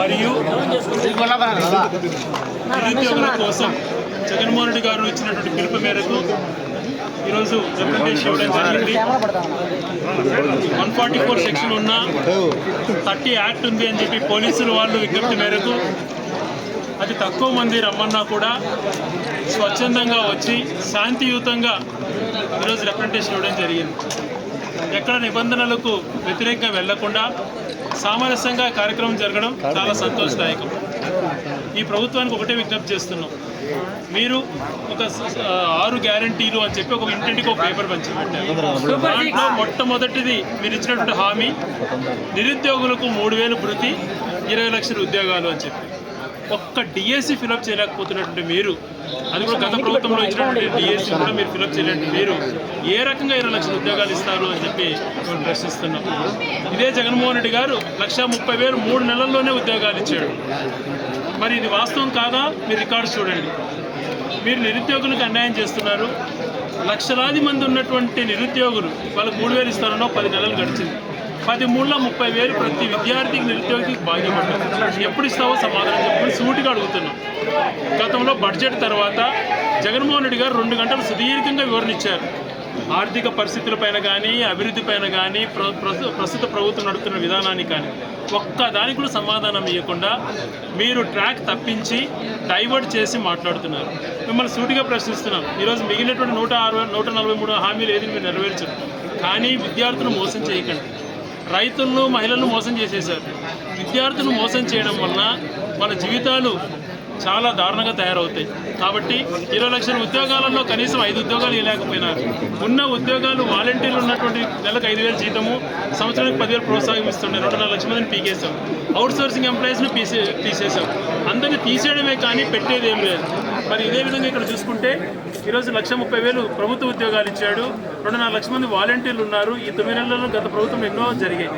మరియు నిరుద్యోగుల కోసం జగన్మోహన్ రెడ్డి గారు ఇచ్చినటువంటి పిలుపు మేరకు ఈరోజు రిప్రజెంటేషన్ ఇవ్వడం జరిగింది వన్ ఫార్టీ ఫోర్ సెక్షన్ ఉన్న థర్టీ యాక్ట్ ఉంది అని చెప్పి పోలీసులు వాళ్ళు విజ్ఞప్తి మేరకు అతి తక్కువ మంది రమ్మన్నా కూడా స్వచ్ఛందంగా వచ్చి శాంతియుతంగా ఈరోజు రిప్రజెంటేషన్ ఇవ్వడం జరిగింది. ఎక్కడ నిబంధనలకు వ్యతిరేకంగా వెళ్ళకుండా సామరస్యంగా కార్యక్రమం జరగడం చాలా సంతోషదాయకం. ఈ ప్రభుత్వానికి ఒకటే విజ్ఞప్తి చేస్తున్నాం. మీరు ఒక ఆరు గ్యారంటీలు అని చెప్పి ఒక ఇంటింటికి ఒక పేపర్ పంచిపెట్టారు దాంట్లో మొట్టమొదటిది మీరు ఇచ్చినటువంటి హామీ నిరుద్యోగులకు మూడు వేలు భృతి ఇరవై లక్షల ఉద్యోగాలు అని చెప్పి. ఒక్క డిఎస్సి ఫిలప్ చేయలేకపోతున్నటువంటి మీరు అది కూడా గత ప్రభుత్వంలో ఇచ్చినటువంటి డిఎస్సి కూడా మీరు ఫిలప్ చేయలేండి మీరు ఏ రకంగా ఇరవై లక్షల ఉద్యోగాలు ఇస్తారు అని చెప్పి మేము ప్రశ్నిస్తున్నాం. ఇదే జగన్మోహన్ రెడ్డి గారు లక్ష ముప్పై వేలు మూడు నెలల్లోనే ఉద్యోగాలు ఇచ్చాడు. మరి ఇది వాస్తవం కాదా? మీరు రికార్డు చూడండి. మీరు నిరుద్యోగులకు అన్యాయం చేస్తున్నారు. లక్షలాది మంది ఉన్నటువంటి నిరుద్యోగులు వాళ్ళకి మూడు వేలు ఇస్తారనో పది నెలలు గడిచింది. పది మూడులో ముప్పై వేలు ప్రతి విద్యార్థికి నిరుద్యోగికి భాగ్యపడ్డారు ఎప్పుడు ఇస్తావో సమాధానం చెప్పి సూటిగా అడుగుతున్నాం. గతంలో బడ్జెట్ తర్వాత జగన్మోహన్ రెడ్డి గారు రెండు గంటలు సుదీర్ఘంగా వివరణ ఇచ్చారు. ఆర్థిక పరిస్థితులపైన కానీ అభివృద్ధి పైన కానీ ప్ర ప్రస్తు- ప్రస్తుత ప్రభుత్వం నడుపుతున్న విధానాన్ని కానీ ఒక్క దానికి కూడా సమాధానం ఇవ్వకుండా మీరు ట్రాక్ తప్పించి డైవర్ట్ చేసి మాట్లాడుతున్నారు. మిమ్మల్ని సూటిగా ప్రశ్నిస్తున్నాం. ఈరోజు మిగిలినటువంటి నూట అరవై నూట నలభై మూడు హామీలు ఏది మీరు నెరవేర్చరు. కానీ విద్యార్థులు మోసం చేయకండి. రైతులను మహిళలను మోసం చేసేశారు. విద్యార్థులను మోసం చేయడం వలన వాళ్ళ జీవితాలు చాలా దారుణంగా తయారవుతాయి. కాబట్టి ఇరవై లక్షల ఉద్యోగాలలో కనీసం ఐదు ఉద్యోగాలు ఇవ్వలేకపోయినారు ఉన్న ఉద్యోగాలు వాలంటీర్లు ఉన్నటువంటి నెలకు ఐదు వేల జీతము సంవత్సరానికి పదివేలు ప్రోత్సాహం ఇస్తుండే రెండున్నర లక్షల మందిని పీకేశాం. అవుట్ సోర్సింగ్ ఎంప్లాయీస్ను తీసే తీసేశాం అందరినీ తీసేయడమే కానీ పెట్టేది ఏం లేదు. మరి ఇదే విధంగా ఇక్కడ చూసుకుంటే ఈరోజు లక్ష ముప్పై వేలు ప్రభుత్వ ఉద్యోగాలు ఇచ్చాడు. రెండు నాలుగు లక్షల మంది వాలంటీర్లు ఉన్నారు. ఈ తొమ్మిది నెలల్లో గత ప్రభుత్వం ఎన్నో జరిగాయి.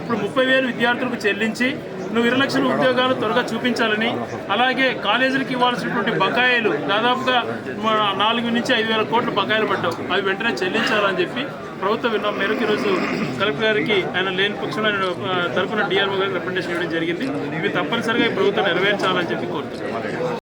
ఇప్పుడు ముప్పై వేలు విద్యార్థులకు చెల్లించి నువ్వు ఇరవై లక్షల ఉద్యోగాలు త్వరగా చూపించాలని అలాగే కాలేజీలకు ఇవ్వాల్సినటువంటి బకాయిలు దాదాపుగా నాలుగు నుంచి ఐదు వేల కోట్ల బకాయిలు పడ్డావు. అవి వెంటనే చెల్లించాలని చెప్పి ప్రభుత్వం విన్న మేరకు ఈరోజు కలెక్టర్ గారికి ఆయన లేని పక్షంలో ఆయన తరపున డిఆర్ఓ గారికి రికమెండేషన్ ఇవ్వడం జరిగింది. ఇవి తప్పనిసరిగా ఈ ప్రభుత్వం నెరవేర్చాలని చెప్పి కోరుతున్నాను.